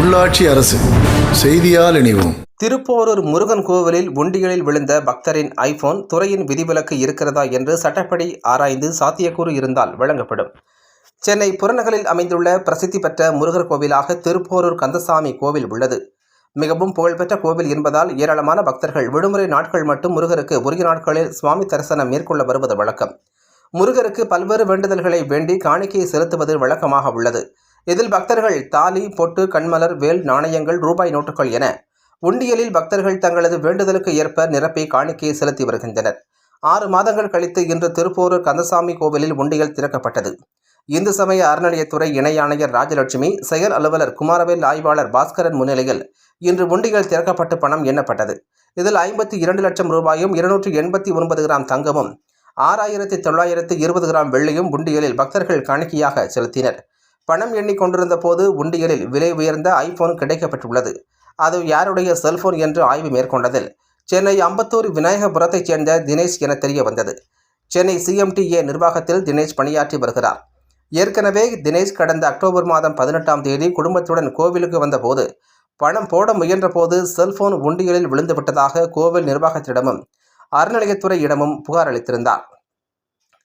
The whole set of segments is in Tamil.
உள்ளாட்சி அரசு. செய்தியால் இணைவோம். திருப்போரூர் முருகன் கோவிலில் உண்டியலில் விழுந்த பக்தரின் ஐபோன் துறையின் விதிவிலக்கு இருக்கிறதா என்று சட்டப்படி ஆராய்ந்து சாத்தியக்கூறு இருந்தால் வழங்கப்படும். சென்னை புறநகரில் அமைந்துள்ள பிரசித்தி பெற்ற முருகர் கோவிலாக திருப்போரூர் கந்தசாமி கோவில் உள்ளது. மிகவும் புகழ்பெற்ற கோவில் என்பதால் ஏராளமான பக்தர்கள் விடுமுறை நாட்கள் மட்டும் முருகருக்கு உரிய நாட்களில் சுவாமி தரிசனம் மேற்கொள்ள வருவது வழக்கம். முருகருக்கு பல்வேறு வேண்டுதல்களை வேண்டி காணிக்கையை செலுத்துவது வழக்கமாக உள்ளது. இதில் பக்தர்கள் தாலி பொட்டு கண்மலர் வேல் நாணயங்கள் ரூபாய் நோட்டுகள் என உண்டியலில் பக்தர்கள் தங்களது வேண்டுதலுக்கு ஏற்ப நிரப்பி காணிக்கையை செலுத்தி வருகின்றனர். ஆறு மாதங்கள் கழித்து இன்று திருப்போரூர் கந்தசாமி கோவிலில் உண்டியல் திறக்கப்பட்டது. இந்து சமய அறநிலையத்துறை இணை ஆணையர் ராஜலட்சுமி செயல் அலுவலர் குமாரவேல் ஆய்வாளர் பாஸ்கரன் முன்னிலையில் இன்று உண்டியல் திறக்கப்பட்டு பணம் எண்ணப்பட்டது. இதில் ஐம்பத்தி இரண்டு லட்சம் ரூபாயும் இருநூற்றி எண்பத்தி ஒன்பது கிராம் தங்கமும் ஆறாயிரத்தி தொள்ளாயிரத்து இருபது கிராம் வெள்ளியும் உண்டியலில் பக்தர்கள் காணிக்கையாக செலுத்தினர். பணம் எண்ணிக்கொண்டிருந்த போது உண்டியலில் விலை உயர்ந்த ஐபோன் கிடைக்கப்பட்டுள்ளது அது யாருடைய செல்போன் என்று ஆய்வு மேற்கொண்டதில் சென்னை அம்பத்தூர் விநாயகபுரத்தைச் சேர்ந்த தினேஷ் என தெரிய வந்தது சென்னை சிஎம்டிஏ நிர்வாகத்தில் தினேஷ் பணியாற்றி வருகிறார். ஏற்கனவே தினேஷ் கடந்த அக்டோபர் மாதம் பதினெட்டாம் தேதி குடும்பத்துடன் கோவிலுக்கு வந்தபோது பணம் போட முயன்றபோது செல்போன் உண்டியலில் விழுந்துவிட்டதாக கோவில் நிர்வாகத்திடமும் அறநிலையத்துறையிடமும் புகார் அளித்திருந்தார்.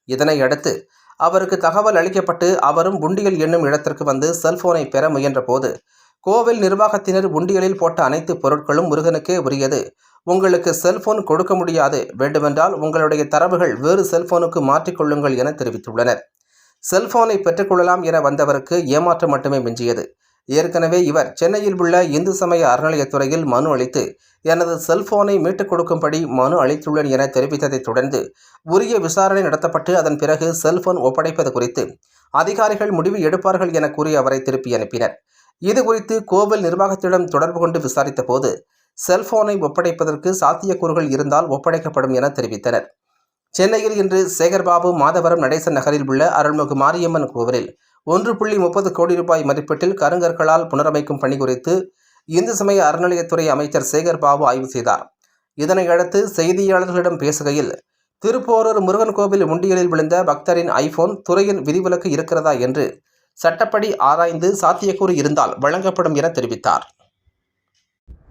இதனை அடுத்து அவருக்கு தகவல் அளிக்கப்பட்டு அவரும் உண்டியல் என்னும் இடத்திற்கு வந்து செல்போனை பெற முயன்றபோது கோவில் நிர்வாகத்தினர் உண்டியலில் போட்ட அனைத்து பொருட்களும் முருகனுக்கே உரியது. உங்களுக்கு செல்போன் கொடுக்க முடியாது. வேண்டுமென்றால் உங்களுடைய தரவுகள் வேறு செல்போனுக்கு மாற்றிக்கொள்ளுங்கள் என தெரிவித்துள்ளனர். செல்போனை பெற்றுக்கொள்ளலாம் என வந்தவருக்கு ஏமாற்றம் மட்டுமே மிஞ்சியது. ஏற்கனவே இவர் சென்னையில் உள்ள இந்து சமய அறநிலையத்துறையில் மனு அளித்து எனது செல்போனை மீட்டுக் கொடுக்கும்படி மனு அளித்துள்ளேன் என தெரிவித்ததைத் தொடர்ந்து உரிய விசாரணை நடத்தப்பட்டு அதன் பிறகு செல்போன் ஒப்படைப்பது குறித்து அதிகாரிகள் முடிவு எடுப்பார்கள் என கூறி அவரை திருப்பி அனுப்பினர். இது குறித்து கோவில் நிர்வாகத்திடம் தொடர்பு கொண்டு விசாரித்த போது செல்போனை ஒப்படைப்பதற்கு சாத்தியக்கூறுகள் இருந்தால் ஒப்படைக்கப்படும் என தெரிவித்தனர். சென்னையில் இன்று சேகர்பாபு மாதவரம் நடேசன் நகரில் உள்ள அருள்மிகு மாரியம்மன் கோவிலில் ஒன்று புள்ளி முப்பது கோடி ரூபாய் மதிப்பீட்டில் கருங்கற்களால் புனரமைக்கும் பணி குறித்து இந்து சமய அறநிலையத்துறை அமைச்சர் சேகர் பாபு ஆய்வு செய்தார். இதனையடுத்து செய்தியாளர்களிடம் பேசுகையில் திருப்போரூர் முருகன் கோவில் உண்டியலில் விழுந்த பக்தரின் ஐபோன் துறையின் விதிவிலக்கு இருக்கிறதா என்று சட்டப்படி ஆராய்ந்து சாத்தியக்கூறு இருந்தால் வழங்கப்படும் என தெரிவித்தார்.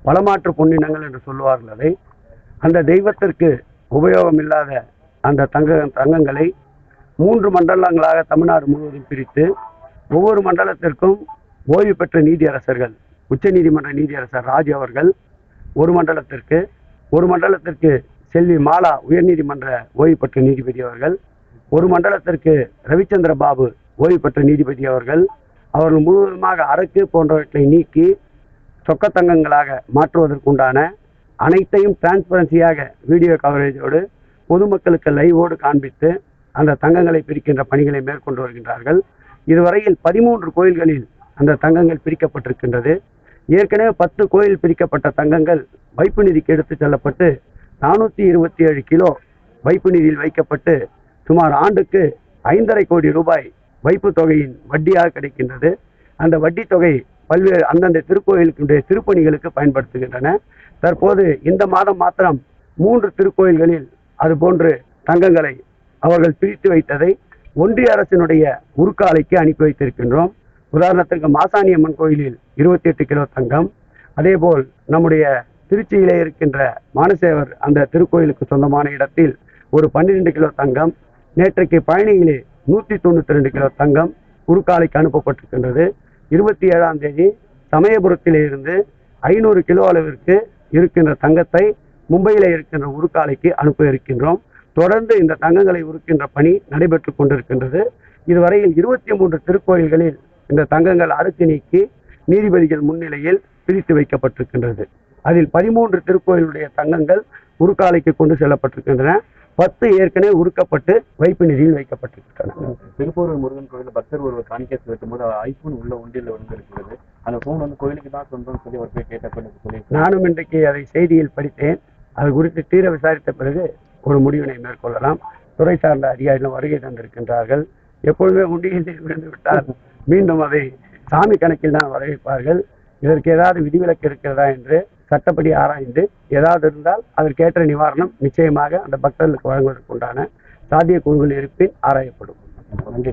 பலமாற்று பொன்னினங்கள் என்று சொல்லுவார்கள் அதை. அந்த தெய்வத்திற்கு உபயோகம் இல்லாத அந்த தங்க தங்கங்களை மூன்று மண்டலங்களாக தமிழ்நாடு முழுவதும் பிரித்து ஒவ்வொரு மண்டலத்திற்கும் ஓய்வு பெற்ற நீதியரசர்கள் உச்சநீதிமன்ற நீதியரசர் ராஜ் அவர்கள் ஒரு மண்டலத்திற்கு ஒரு மண்டலத்திற்கு செல்வி மாலா உயர்நீதிமன்ற ஓய்வு பெற்ற நீதிபதி அவர்கள் ஒரு மண்டலத்திற்கு ரவிச்சந்திர பாபு ஓய்வு பெற்ற நீதிபதி அவர்கள் அவர்கள் முழுவதுமாக அரக்கு போன்றவற்றை நீக்கி சொக்கத்தங்கங்களாக மாற்றுவதற்குண்டான அனைத்தையும் டிரான்ஸ்பரன்சியாக வீடியோ கவரேஜோடு பொதுமக்களுக்கு லைவோடு காண்பித்து அந்த தங்கங்களை பிரிக்கின்ற பணிகளை மேற்கொண்டு வருகின்றார்கள். இதுவரையில் பதிமூன்று கோயில்களில் அந்த தங்கங்கள் பிரிக்கப்பட்டிருக்கின்றது. ஏற்கனவே பத்து கோயில் பிரிக்கப்பட்ட தங்கங்கள் வைப்பு நிதிக்கு எடுத்து செல்லப்பட்டு நானூற்றி இருபத்தி ஏழு கிலோ வைப்பு நிதியில் வைக்கப்பட்டு சுமார் ஆண்டுக்கு ஐந்தரை கோடி ரூபாய் வைப்பு தொகையின் வட்டியாக கிடைக்கின்றது. அந்த வட்டி தொகை பல்வேறு அந்தந்த திருக்கோயிலுக்குடைய திருப்பணிகளுக்கு பயன்படுத்துகின்றன. தற்போது இந்த மாதம் மாத்திரம் மூன்று திருக்கோயில்களில் அதுபோன்று தங்கங்களை அவர்கள் பிரித்து வைத்ததை ஒன்றிய அரசினுடைய உருக்காலைக்கு அனுப்பி வைத்திருக்கின்றோம். உதாரணத்திற்கு மாசாணியம்மன் கோயிலில் இருபத்தி எட்டு கிலோ தங்கம். அதேபோல் நம்முடைய திருச்சியிலே இருக்கின்ற மானசேவர் அந்த திருக்கோயிலுக்கு சொந்தமான இடத்தில் ஒரு பன்னிரெண்டு கிலோ தங்கம் நேற்றைக்கு பழனியிலே நூற்றி தொண்ணூற்றி ரெண்டு கிலோ தங்கம் உருக்காலைக்கு அனுப்பப்பட்டிருக்கின்றது. இருபத்தி ஏழாம் தேதி சமயபுரத்திலே இருந்து ஐநூறு கிலோ அளவிற்கு இருக்கின்ற தங்கத்தை மும்பையில் இருக்கின்ற உருக்காலைக்கு அனுப்ப இருக்கின்றோம். தொடர்ந்து இந்த தங்கங்களை உருக்கின்ற பணி நடைபெற்று கொண்டிருக்கின்றது. இதுவரையில் இருபத்தி மூன்று திருக்கோயில்களில் இந்த தங்கங்கள் அறுத்து நீக்கி நீதிபதிகள் முன்னிலையில் பிரித்து வைக்கப்பட்டிருக்கின்றது. அதில் பதிமூன்று திருக்கோயிலுடைய தங்கங்கள் உருக்காலைக்கு கொண்டு செல்லப்பட்டிருக்கின்றன. பத்து ஏற்கனவே உருக்கப்பட்டு வைப்பு நிதியில் வைக்கப்பட்டிருக்கின்றன. திருப்பூர் முருகன் கோயில் பக்தர் ஒருவர் காணிக்கை செலுத்தும் போது ஐபோன் உள்ள உண்டியல் வந்து இருக்கிறது அந்த போன் வந்து கோயிலுக்கு தான் சொந்தம் சொல்லி அவர் போய் கேட்டப்ப சொல்லி நானும் இன்றைக்கு அதை செய்தியில் படித்தேன். அது குறித்து தீர விசாரித்த பிறகு ஒரு முடிவினை மேற்கொள்ளலாம். துறை சார்ந்த அதிகாரிகளும் வருகை தந்திருக்கின்றார்கள். எப்பொழுதுமே உண்டியலில் விழுந்து விட்டால் மீண்டும் அதை சாமி கணக்கில் தான் வரவேற்பார்கள். இதற்கு ஏதாவது விதிவிலக்கு இருக்கிறதா என்று சட்டப்படி ஆராய்ந்து ஏதாவது இருந்தால் அதற்கேற்ற நிவாரணம் நிச்சயமாக அந்த பக்தர்களுக்கு வழங்குவதற்குண்டான சாத்தியக்கூறுகள் இருப்பின் ஆராயப்படும். நன்றி.